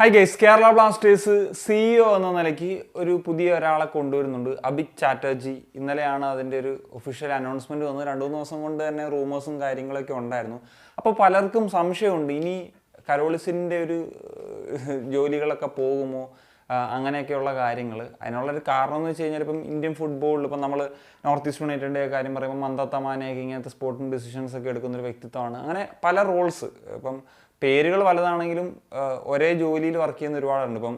Hi guys Kerala Blasters CEO എന്ന നിലയ്ക്ക് ഒരു പുതിയ ഒരാളെ കൊണ്ടുവരുന്നുണ്ട് അഭിക് ചാറ്റർജി ഇന്നലെയാണ് അതിന്റെ ഒരു ഒഫീഷ്യൽ അനൗൺസ്മെന്റ് വന്നത്. രണ്ട് മൂന്ന് ദിവസം കൊണ്ട് തന്നെ റൂമേഴ്സും കാര്യങ്ങളൊക്കെ ഉണ്ടായിരുന്നു. അപ്പോൾ പലർക്കും സംശയമുണ്ട് ഇനി കരോളിസിന്റെ ഒരു ജോലികളൊക്കെ പോകുമോ? അങ്ങനെയൊക്കെയുള്ള കാര്യങ്ങൾ. അതിനുള്ളൊരു കാരണം എന്ന് വെച്ച് കഴിഞ്ഞാൽ ഇപ്പം ഇന്ത്യൻ ഫുട്ബോളിൽ ഇപ്പം നമ്മൾ നോർത്ത് ഈസ്റ്റ് യുണൈറ്റഡിന്റെ കാര്യം പറയുമ്പോൾ മന്ദത്തമാനയൊക്കെ ഇങ്ങനത്തെ സ്പോർട്ടിങ് ഡിസിഷൻസ് ഒക്കെ എടുക്കുന്ന ഒരു വ്യക്തിത്വമാണ്. അങ്ങനെ പല റോൾസ് ഇപ്പം പേരുകൾ പലതാണെങ്കിലും ഒരേ ജോലിയിൽ വർക്ക് ചെയ്യുന്ന ഒരുപാടുണ്ട്. ഇപ്പം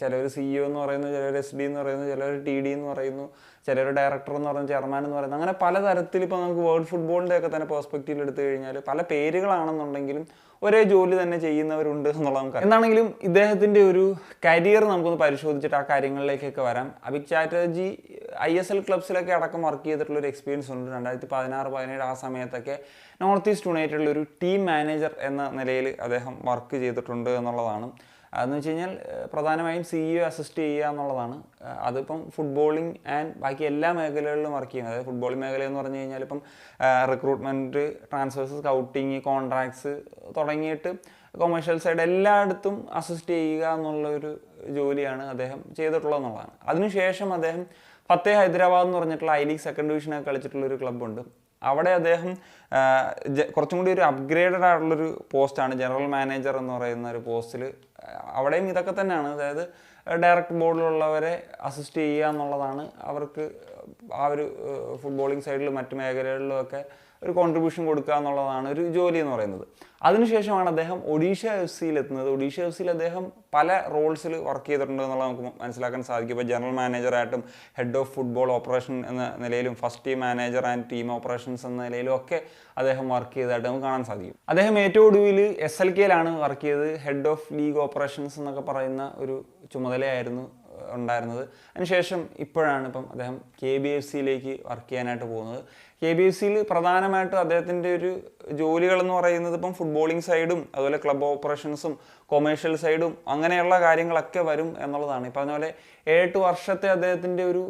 ചിലർ സിഇഒ എന്ന് പറയുന്നു ചിലർ എസ് ഡി എന്ന് പറയുന്നു ചിലർ ടി ഡി എന്ന് പറയുന്നു ചിലർ ഡയറക്ടർ എന്ന് പറയുന്നു ചെയർമാൻ എന്ന് പറയുന്നു. അങ്ങനെ പലതരത്തിൽ ഇപ്പോൾ നമുക്ക് വേൾഡ് ഫുട്ബോളിന്റെ ഒക്കെ തന്നെ പെർസ്പെക്റ്റീവിൽ എടുത്തു കഴിഞ്ഞാൽ പല പേരുകളാണെന്നുണ്ടെങ്കിലും ഒരേ ജോലി തന്നെ ചെയ്യുന്നവരുണ്ട് എന്നുള്ളത് നമുക്ക്. എന്താണെങ്കിലും ഇദ്ദേഹത്തിന്റെ ഒരു കരിയർ നമുക്കൊന്ന് പരിശോധിച്ചിട്ട് ആ കാര്യങ്ങളിലേക്കൊക്കെ വരാം. Abhik Chatterjee I S L ക്ലബ്സിലൊക്കെ അടക്കം വർക്ക് ചെയ്തിട്ടുള്ള ഒരു എക്സ്പീരിയൻസ് ഉണ്ട്. രണ്ടായിരത്തി പതിനാറ് പതിനേഴ് ആ സമയത്തൊക്കെ നോർത്ത് ഈസ്റ്റ് യുണൈറ്റഡിൽ ഒരു ടീം മാനേജർ എന്ന നിലയിൽ അദ്ദേഹം വർക്ക് ചെയ്തിട്ടുണ്ട് എന്നുള്ളതാണ്. അതെന്ന് വെച്ച് കഴിഞ്ഞാൽ പ്രധാനമായും സിഇഒ അസിസ്റ്റ് ചെയ്യുക എന്നുള്ളതാണ്. അതിപ്പം ഫുട്ബോളിംഗ് ആൻഡ് ബാക്കി എല്ലാ മേഖലകളിലും വർക്ക് ചെയ്യുന്നത്. അതായത് ഫുട്ബോളിംഗ് മേഖല എന്ന് പറഞ്ഞു കഴിഞ്ഞാൽ ഇപ്പം റിക്രൂട്ട്മെന്റ് ട്രാൻസ്ഫേഴ്സ് സ്കൗട്ടിങ് കോൺട്രാക്ട്സ് തുടങ്ങിയിട്ട് കൊമേഴ്ഷ്യൽ സൈഡ് എല്ലായിടത്തും അസിസ്റ്റ് ചെയ്യുക എന്നുള്ള ഒരു ജോലിയാണ് അദ്ദേഹം ചെയ്തിട്ടുള്ളത് എന്നുള്ളതാണ്. അതിനുശേഷം അദ്ദേഹം ഫത്തേ ഹൈദരാബാദ് എന്ന് പറഞ്ഞിട്ടുള്ള ഐ ലീഗ് സെക്കൻഡ് ഡിവിഷനൊക്കെ കളിച്ചിട്ടുള്ള ഒരു ക്ലബ്ബുണ്ട്. അവിടെ അദ്ദേഹം കുറച്ചും കൂടി ഒരു അപ്ഗ്രേഡഡ് ആയിട്ടുള്ളൊരു പോസ്റ്റാണ് ജനറൽ മാനേജർ എന്ന് പറയുന്ന ഒരു പോസ്റ്റിൽ അവിടെയും ഇതൊക്കെ തന്നെയാണ്. അതായത് ഡയറക്റ്റ് ബോർഡിലുള്ളവരെ അസിസ്റ്റ് ചെയ്യുക എന്നുള്ളതാണ് അവർക്ക് ആ ഒരു ഫുട്ബോളിംഗ് സൈഡിലും മറ്റു മേഖലകളിലും ഒക്കെ ഒരു കോൺട്രിബ്യൂഷൻ കൊടുക്കുക എന്നുള്ളതാണ് ഒരു ജോലി എന്ന് പറയുന്നത്. അതിനുശേഷമാണ് അദ്ദേഹം ഒഡീഷ എഫ് സിയിൽ എത്തുന്നത്. ഒഡീഷ എഫ് സിയിൽ അദ്ദേഹം പല റോൾസിൽ വർക്ക് ചെയ്തിട്ടുണ്ട് എന്നുള്ളത് നമുക്ക് മനസ്സിലാക്കാൻ സാധിക്കും. ഇപ്പോൾ ജനറൽ മാനേജറായിട്ടും ഹെഡ് ഓഫ് ഫുട്ബോൾ ഓപ്പറേഷൻ എന്ന നിലയിലും first team manager and team operations എന്ന നിലയിലും ഒക്കെ അദ്ദേഹം വർക്ക് ചെയ്തതായിട്ട് നമുക്ക് കാണാൻ സാധിക്കും. അദ്ദേഹം ഏറ്റവും ഒടുവിൽ എസ് എൽ കെയിലാണ് വർക്ക് ചെയ്തത്. ഹെഡ് ഓഫ് ലീഗ് ഓപ്പറേഷൻസ് എന്നൊക്കെ പറയുന്ന ഒരു ചുമതലയായിരുന്നു ഉണ്ടായിരുന്നത്. അതിനുശേഷം ഇപ്പോഴാണ് ഇപ്പം അദ്ദേഹം കെ ബി എഫ് സിയിലേക്ക് വർക്ക് ചെയ്യാനായിട്ട് പോകുന്നത്. കെ ബി എഫ് സിയിൽ പ്രധാനമായിട്ടും അദ്ദേഹത്തിന്റെ ഒരു ജോലികൾ എന്ന് പറയുന്നത് ഇപ്പം ഫുട്ബോളിംഗ് സൈഡും അതുപോലെ ക്ലബ് ഓപ്പറേഷൻസും കൊമേഴ്ഷ്യൽ സൈഡും അങ്ങനെയുള്ള കാര്യങ്ങളൊക്കെ വരും എന്നുള്ളതാണ്. ഈ പറഞ്ഞ പോലെ ഏഴെട്ട് വർഷത്തെ അദ്ദേഹത്തിന്റെ ഒരു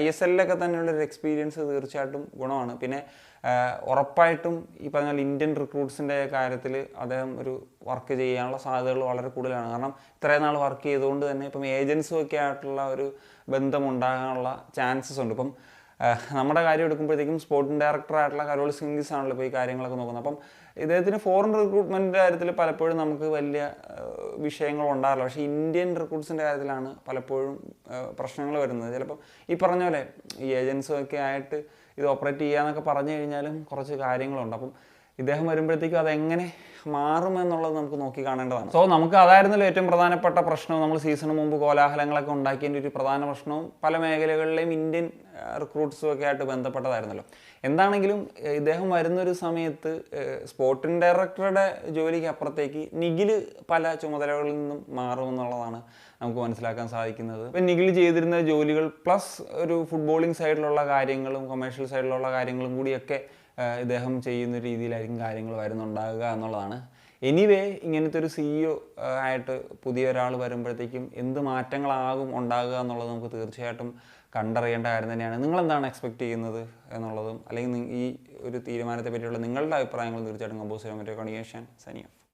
ഐ എസ് എല്ലിലൊക്കെ തന്നെയുള്ള ഒരു എക്സ്പീരിയൻസ് തീർച്ചയായിട്ടും ഗുണമാണ്. പിന്നെ ഉറപ്പായിട്ടും ഈ പറഞ്ഞ ഇന്ത്യൻ റിക്രൂട്ട്സിന്റെ കാര്യത്തിൽ അദ്ദേഹം ഒരു വർക്ക് ചെയ്യാനുള്ള സാധ്യതകൾ വളരെ കൂടുതലാണ്. കാരണം ഇത്രയും നാൾ വർക്ക് ചെയ്തുകൊണ്ട് തന്നെ ഇപ്പം ഏജൻസും ഒക്കെ ആയിട്ടുള്ള ഒരു ബന്ധം ഉണ്ടാകാനുള്ള ചാൻസസ് ഉണ്ട്. ഇപ്പം നമ്മുടെ കാര്യം എടുക്കുമ്പോഴത്തേക്കും സ്പോർട്ടിംഗ് ഡയറക്ടർ ആയിട്ടുള്ള കരോൾ സിംഗിസ് ആണല്ലോ ഇപ്പോൾ ഈ കാര്യങ്ങളൊക്കെ നോക്കുന്നത്. അപ്പം ഇദ്ദേഹത്തിന് ഫോറിൻ റിക്രൂട്ട്മെന്റിന്റെ കാര്യത്തിൽ പലപ്പോഴും നമുക്ക് വലിയ വിഷയങ്ങൾ ഉണ്ടാകില്ല പക്ഷേ ഇന്ത്യൻ റിക്രൂട്ട്സിന്റെ കാര്യത്തിലാണ് പലപ്പോഴും പ്രശ്നങ്ങൾ വരുന്നത്. ചിലപ്പം ഈ പറഞ്ഞ പോലെ ഈ ഏജൻസും ഒക്കെ ആയിട്ട് ഇത് ഓപ്പറേറ്റ് ചെയ്യാന്നൊക്കെ പറഞ്ഞു കഴിഞ്ഞാലും കുറച്ച് കാര്യങ്ങളുണ്ട്. അപ്പം ഇദ്ദേഹം വരുമ്പോഴത്തേക്കും അതെങ്ങനെ മാറുമെന്നുള്ളത് നമുക്ക് നോക്കി കാണേണ്ടതാണ്. സോ നമുക്ക് അതായിരുന്നല്ലോ ഏറ്റവും പ്രധാനപ്പെട്ട പ്രശ്നവും നമ്മൾ സീസണ് മുമ്പ് കോലാഹലങ്ങളൊക്കെ ഉണ്ടാക്കിയതിന്റെ ഒരു പ്രധാന പ്രശ്നവും പല മേഖലകളിലെയും ഇന്ത്യൻ റിക്രൂട്ട്സും ഒക്കെ ആയിട്ട് ബന്ധപ്പെട്ടതായിരുന്നല്ലോ. എന്താണെങ്കിലും ഇദ്ദേഹം വരുന്നൊരു സമയത്ത് സ്പോർട്ടിംഗ് ഡയറക്ടറുടെ ജോലിക്ക് അപ്പുറത്തേക്ക് നിഖിൽ പല ചുമതലകളിൽ നിന്നും മാറുമെന്നുള്ളതാണ് നമുക്ക് മനസ്സിലാക്കാൻ സാധിക്കുന്നത്. ഇപ്പം നിഖിൽ ചെയ്തിരുന്ന ജോലികൾ പ്ലസ് ഒരു ഫുട്ബോളിംഗ് സൈഡിലുള്ള കാര്യങ്ങളും കൊമേഴ്ഷ്യൽ സൈഡിലുള്ള കാര്യങ്ങളും കൂടിയൊക്കെ ഇദ്ദേഹം ചെയ്യുന്ന രീതിയിലായിരിക്കും കാര്യങ്ങൾ വരുന്നുണ്ടാകുക എന്നുള്ളതാണ്. എനിവേ ഇങ്ങനത്തെ ഒരു സിഇഒ ആയിട്ട് പുതിയ ഒരാൾ വരുമ്പോഴത്തേക്കും എന്ത് മാറ്റങ്ങളാകും ഉണ്ടാകുക എന്നുള്ളത് നമുക്ക് തീർച്ചയായിട്ടും കണ്ടറിയേണ്ട കാര്യം തന്നെയാണ്. നിങ്ങളെന്താണ് എക്സ്പെക്ട് ചെയ്യുന്നത് എന്നുള്ളതും അല്ലെങ്കിൽ ഈ ഒരു തീരുമാനത്തെ പറ്റിയുള്ള നിങ്ങളുടെ അഭിപ്രായങ്ങൾ തീർച്ചയായിട്ടും കമ്പോസ് ചെയ്യാൻ പറ്റിയ കണിയേഷൻ സനിയ